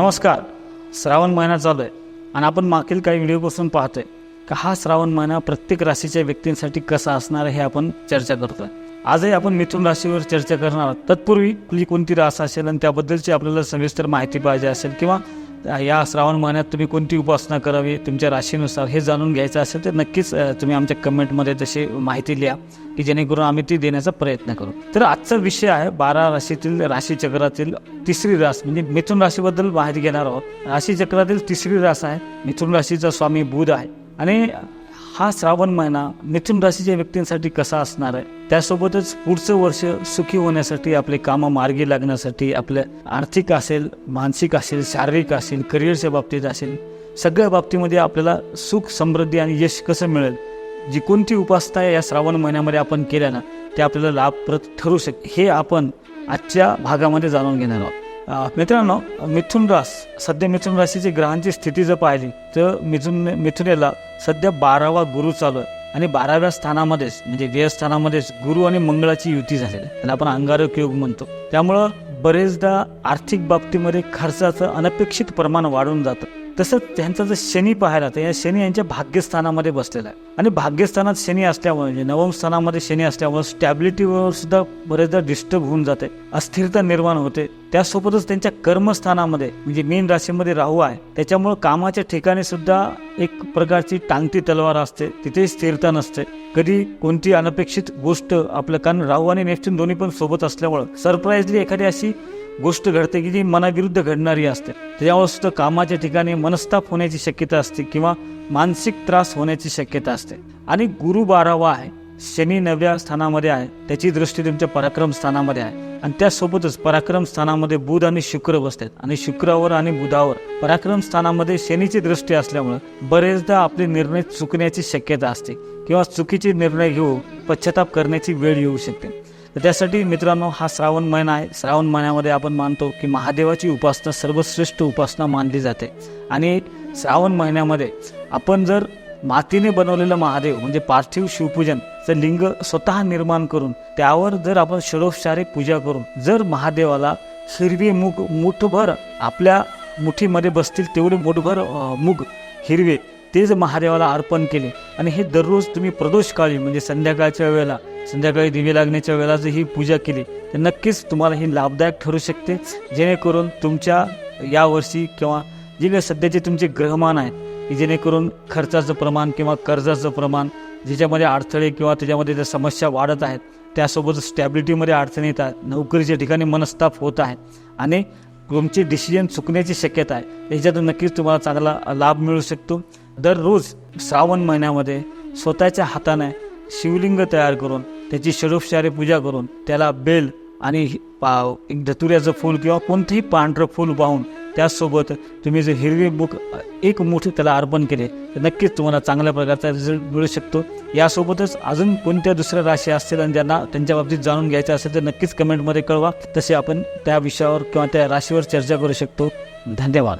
नमस्कार. श्रावण महिना चालू आहे आणि आपण मागील काही व्हिडिओपासून पाहतोय का हा श्रावण महिना प्रत्येक राशीच्या व्यक्तींसाठी कसा असणार आहे हे आपण चर्चा करतोय. आजही आपण मिथुन राशीवर चर्चा करणार आहोत. तत्पूर्वी आपली कोणती रास असेल आणि त्याबद्दलची आपल्याला सविस्तर माहिती पाहिजे असेल किंवा या श्रावण महिन्यात तुम्ही कोणती उपासना करावी तुमच्या राशीनुसार हे जाणून घ्यायचं असेल तर नक्कीच तुम्ही आमच्या कमेंटमध्ये तशी माहिती लिहा की जेणेकरून आम्ही ती देण्याचा प्रयत्न करू. तर आजचा विषय आहे बारा राशीतील राशीचक्रातील तिसरी रास म्हणजे मिथुन राशीबद्दल माहिती घेणार आहोत. राशीचक्रातील तिसरी रास आहे मिथुन राशीचा स्वामी बुध आहे. आणि हा श्रावण महिना मिथुन राशीच्या व्यक्तींसाठी कसा असणार आहे? त्यासोबतच पुढचं वर्ष सुखी होण्यासाठी आपले कामं मार्गी लागण्यासाठी आपलं आर्थिक असेल मानसिक असेल शारीरिक असेल करिअरच्या बाबतीत असेल सगळ्या बाबतीमध्ये आपल्याला सुख समृद्धी आणि यश कसं मिळेल? जी कोणती उपासना या श्रावण महिन्यामध्ये आपण केल्या ना ते आपल्याला लाभप्रद ठरू शकते हे आपण आजच्या भागामध्ये जाणून घेणार आहोत. मित्रांनो मिथुन रास सध्या मिथुन राशीची ग्रहांची स्थिती जर पाहिली तर मिथुन मिथुनेला सध्या बारावा गुरु चालू आहे. आणि बाराव्या स्थानामध्येच म्हणजे व्ययस्थानामध्येच गुरु आणि मंगळाची युती झालेली आहे. त्याला आपण अंगारक योग म्हणतो. त्यामुळं बरेचदा आर्थिक बाबतीमध्ये खर्चाचं अनपेक्षित प्रमाण वाढून जातं. तसंच त्यांचा जर शनी पाहायला तर या शनी यांच्या भाग्यस्थानामध्ये बसलेला आहे. आणि भाग्यस्थानात शनी असल्यामुळे म्हणजे नवम स्थानामध्ये शनी असल्यामुळे स्टॅबिलिटीवर सुद्धा बरेचदा डिस्टर्ब होऊन जाते अस्थिरता निर्माण होते. त्यासोबतच त्यांच्या कर्मस्थानामध्ये म्हणजे मीन राशीमध्ये राहू आहे त्याच्यामुळे कामाच्या ठिकाणी सुद्धा एक प्रकारची टांगती तलवार असते तिथे स्थिरता नसते. कधी कोणती अनपेक्षित गोष्ट आपलं कारण राहू आणि नेपच्यून दोन्ही पण सोबत असल्यामुळं सरप्राईजली एखादी अशी गोष्ट घडते की जी मनाविरुद्ध घडणारी असते. त्याच्यामुळे कामाच्या ठिकाणी मनस्ताप होण्याची शक्यता असते किंवा मानसिक त्रास होण्याची शक्यता असते. आणि गुरु बारावा आहे. शनी नव्या स्थानामध्ये आहे. त्याची दृष्टी तुमच्या पराक्रम स्थानामध्ये आहे. आणि त्यासोबतच पराक्रम स्थानामध्ये बुध आणि शुक्र बसतात. आणि शुक्रावर आणि बुधावर. पराक्रम स्थानामध्ये शनीची दृष्टी असल्यामुळे बरेचदा आपले निर्णय चुकण्याची शक्यता असते. किंवा चुकीचे निर्णय घेऊन पश्चाताप करण्याची वेळ येऊ शकते. तर त्यासाठी मित्रांनो हा श्रावण महिना आहे. श्रावण महिन्यामध्ये आपण मानतो की महादेवाची उपासना सर्वश्रेष्ठ उपासना मानली जाते. आणि श्रावण महिन्यामध्ये आपण जर मातीने बनवलेलं महादेव म्हणजे पार्थिव शिवपूजन चं लिंग स्वतः निर्माण करून त्यावर जर आपण षडोपचारे पूजा करून जर महादेवाला हिरवी मूग मुठभर आपल्या मुठीमध्ये बसतील तेवढे मुठभर मूग हिरवे ते जर महादेवाला अर्पण केले. आणि हे दररोज तुम्ही प्रदोष काळी म्हणजे संध्याकाळच्या वेळेला संध्याकाळी दिवे लागण्याच्या वेळा जर ही पूजा केली. तर नक्कीच तुम्हाला ही लाभदायक ठरू शकते. जेणेकरून तुमच्या यावर्षी किंवा जे काही सध्याचे तुमचे ग्रहमान आहेत की जेणेकरून खर्चाचं प्रमाण किंवा कर्जाचं प्रमाण ज्याच्यामध्ये अडथळे किंवा त्याच्यामध्ये ज्या समस्या वाढत आहेत त्यासोबत स्टॅबिलिटीमध्ये अडचणी येत आहेत नोकरीच्या ठिकाणी मनस्ताप होत आहे आणि तुमचे डिसिजन चुकण्याची शक्यता आहे. याच्यातून नक्कीच तुम्हाला चांगला लाभ मिळू शकतो. दररोज श्रावण महिन्यामध्ये स्वतःच्या हाताने शिवलिंग तयार करून त्याची षडोपचारे पूजा करून त्याला बेल आणि पा एक धतुऱ्याचं फूल किंवा कोणतंही पांढरं फूल वाहून त्याचसोबत तुम्ही जर हिरवी बुक एक मोठे त्याला अर्पण केले तर नक्कीच तुम्हाला चांगल्या प्रकारचा रिझल्ट मिळू शकतो. यासोबतच अजून कोणत्या दुसऱ्या राशी असतील आणि ज्यांना त्यांच्या बाबतीत जाणून घ्यायचं असेल तर नक्कीच कमेंटमध्ये कळवा. तसे आपण त्या विषयावर किंवा त्या राशीवर चर्चा करू शकतो. धन्यवाद.